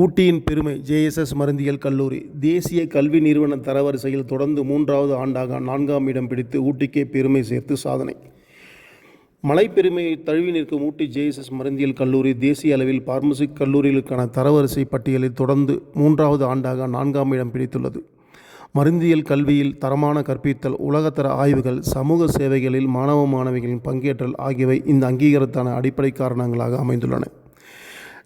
ஊட்டியின் பெருமை ஜேஎஸ்எஸ் மருந்தியல் கல்லூரி. தேசிய கல்வி நிறுவன தரவரிசையில் தொடர்ந்து மூன்றாவது ஆண்டாக நான்காம் இடம் பிடித்து ஊட்டிக்கே பெருமை சேர்த்து சாதனை. மலை பெருமையை தழுவி நிற்கும் ஊட்டி ஜேஎஸ்எஸ் மருந்தியல் கல்லூரி தேசிய அளவில் பார்மசி கல்லூரிகளுக்கான தரவரிசை பட்டியலில் தொடர்ந்து மூன்றாவது ஆண்டாக நான்காம் இடம் பிடித்துள்ளது. மருந்தியல் கல்வியில் தரமான கற்பித்தல் உலகத்தர ஆய்வுகள் சமூக சேவைகளில் மாணவ மாணவிகளின் பங்கேற்றல் ஆகியவை இந்த அங்கீகாரத்தான அடிப்படை காரணங்களாக அமைந்துள்ளன.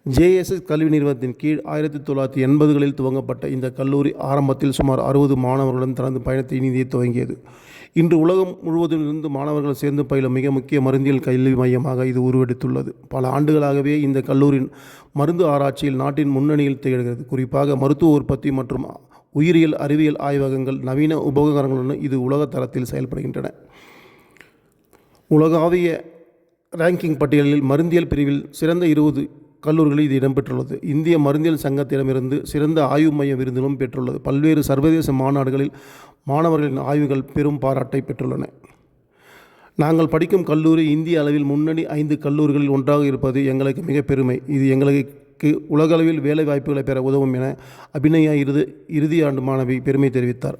ஜேஎஸ்எஸ் கல்வி நிறுவனத்தின் கீழ் ஆயிரத்தி தொள்ளாயிரத்தி எண்பதுகளில் துவங்கப்பட்ட இந்த கல்லூரி ஆரம்பத்தில் சுமார் அறுபது மாணவர்களுடன் தனது பயணத்தை இனிதே துவங்கியது. இன்று உலகம் முழுவதும் இருந்து மாணவர்கள் சேர்ந்து பயிலும் மிக முக்கிய மருந்தியல் கல்வி மையமாக இது உருவெடுத்துள்ளது. பல ஆண்டுகளாகவே இந்த கல்லூரியின் மருந்து ஆராய்ச்சியில் நாட்டின் முன்னணியில் திகழ்கிறது. குறிப்பாக மருத்துவ உற்பத்தி மற்றும் உயிரியல் அறிவியல் ஆய்வகங்கள் நவீன உபகரணங்களுடன் இது உலக தரத்தில் செயல்படுகின்றன. உலகாவிய ரேங்கிங் பட்டியலில் மருந்தியல் பிரிவில் சிறந்த இருபது கல்லூரிகளில் இது இடம்பெற்றுள்ளது. இந்திய மருந்தியல் சங்கத்திடமிருந்து சிறந்த ஆய்வு மைய விருதிலும் பெற்றுள்ளது. பல்வேறு சர்வதேச மாநாடுகளில் மாணவர்களின் ஆய்வுகள் பெரும் பாராட்டை பெற்றுள்ளன. நாங்கள் படிக்கும் கல்லூரி இந்திய அளவில் முன்னணி ஐந்து கல்லூரிகளில் ஒன்றாக இருப்பது எங்களுக்கு மிக பெருமை. இது எங்களுக்கு உலகளவில் வேலை வாய்ப்புகளை பெற உதவும் என அபிநயா இறுதி இறுதி ஆண்டு மாணவி பெருமை தெரிவித்தார்.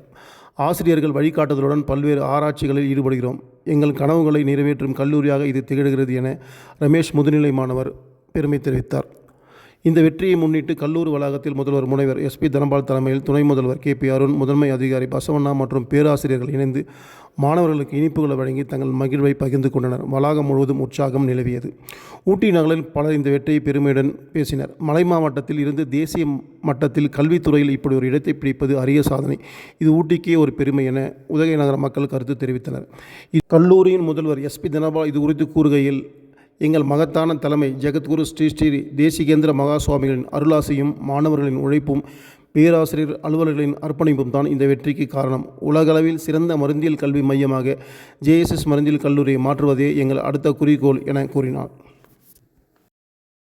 ஆசிரியர்கள் வழிகாட்டுதலுடன் பல்வேறு ஆராய்ச்சிகளில் ஈடுபடுகிறோம். எங்கள் கனவுகளை நிறைவேற்றும் கல்லூரியாக இது திகழ்கிறது என ரமேஷ் முதுநிலை மாணவர் பெருமை தெரிவித்தார். இந்த வெற்றியை முன்னிட்டு கல்லூரி வளாகத்தில் முதல்வர் முனைவர் எஸ்பி தனபால் தலைமையில் துணை முதல்வர் கே பி அருண் முதன்மை அதிகாரி பசவண்ணா மற்றும் பேராசிரியர்கள் இணைந்து மாணவர்களுக்கு இனிப்புகளை வழங்கி தங்கள் மகிழ்வை பகிர்ந்து கொண்டனர். வளாகம் முழுவதும் உற்சாகம் நிலவியது. ஊட்டி நகரில் பலர் இந்த வெற்றியை பெருமையுடன் பேசினர். மலை மாவட்டத்தில் இருந்து தேசிய மட்டத்தில் கல்வித்துறையில் இப்படி ஒரு இடத்தை பிடிப்பது அரிய சாதனை. இது ஊட்டிக்கே ஒரு பெருமை என உதகை நகர மக்கள் கருத்து தெரிவித்தனர். இக்கல்லூரியின் முதல்வர் எஸ்பி தனபால் இது குறித்து கூறுகையில் எங்கள் மகத்தான தலைமை ஜெகத்குரு ஸ்ரீ ஸ்ரீ தேசிகேந்திர மகா சுவாமிகளின் அருளாசையும் மாணவர்களின் உழைப்பும் பேராசிரியர் அலுவலர்களின் அர்ப்பணிப்பும் தான் இந்த வெற்றிக்கு காரணம். உலகளவில் சிறந்த மருந்தியல் கல்வி மையமாக ஜேஎஸ்எஸ் மருந்தியல் கல்லூரியை மாற்றுவதே எங்கள் அடுத்த குறிக்கோள் என கூறினார்.